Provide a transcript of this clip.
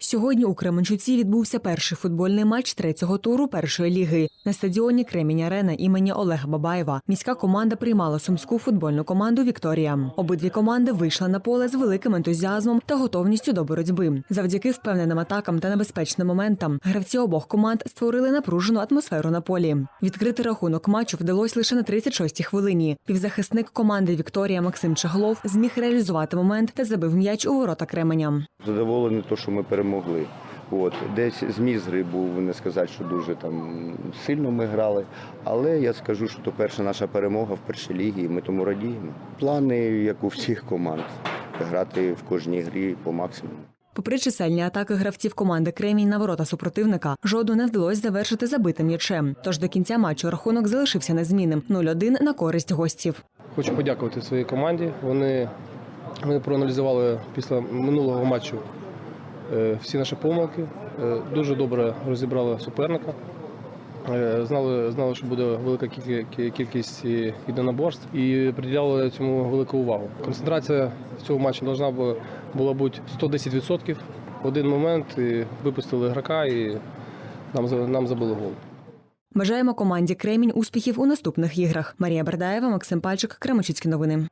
Сьогодні у Кременчуці відбувся перший футбольний матч третього туру першої ліги. На стадіоні Кремінь Арена імені Олега Бабаєва міська команда приймала сумську футбольну команду Вікторія. Обидві команди вийшли на поле з великим ентузіазмом та готовністю до боротьби. Завдяки впевненим атакам та небезпечним моментам гравці обох команд створили напружену атмосферу на полі. Відкрити рахунок матчу вдалося лише на 36-й хвилині. Півзахисник команди Вікторія Максим Чаглов зміг реалізувати момент та забив м'яч у ворота Кременя. Задоволений, то, що ми перемогли. От десь зміст гри був не сказати, що дуже там сильно ми грали. Але я скажу, що то перша наша перемога в першій лігі, і ми тому радіємо. Плани, як у всіх команд, грати в кожній грі по максимуму. Попри чисельні атаки гравців команди Кремінь на ворота супротивника, жодну не вдалося завершити забитим м'ячем. Тож до кінця матчу рахунок залишився незмінним 0-1 на користь гостів. Хочу подякувати своїй команді. Вони, вони проаналізували після минулого матчу всі наші помилки. Е, Дуже добре розібрали суперника. Е, Знали, знали, що буде велика кількість е, єдиноборств і приділяли цьому велику увагу. Концентрація в цьому матчі должна була, бути 110%. В один момент і випустили грака і нам, нам забили гол. Бажаємо команді Кремінь успіхів у наступних іграх. Марія Бердаєва, Максим Пальчик, Кременчуцькі новини.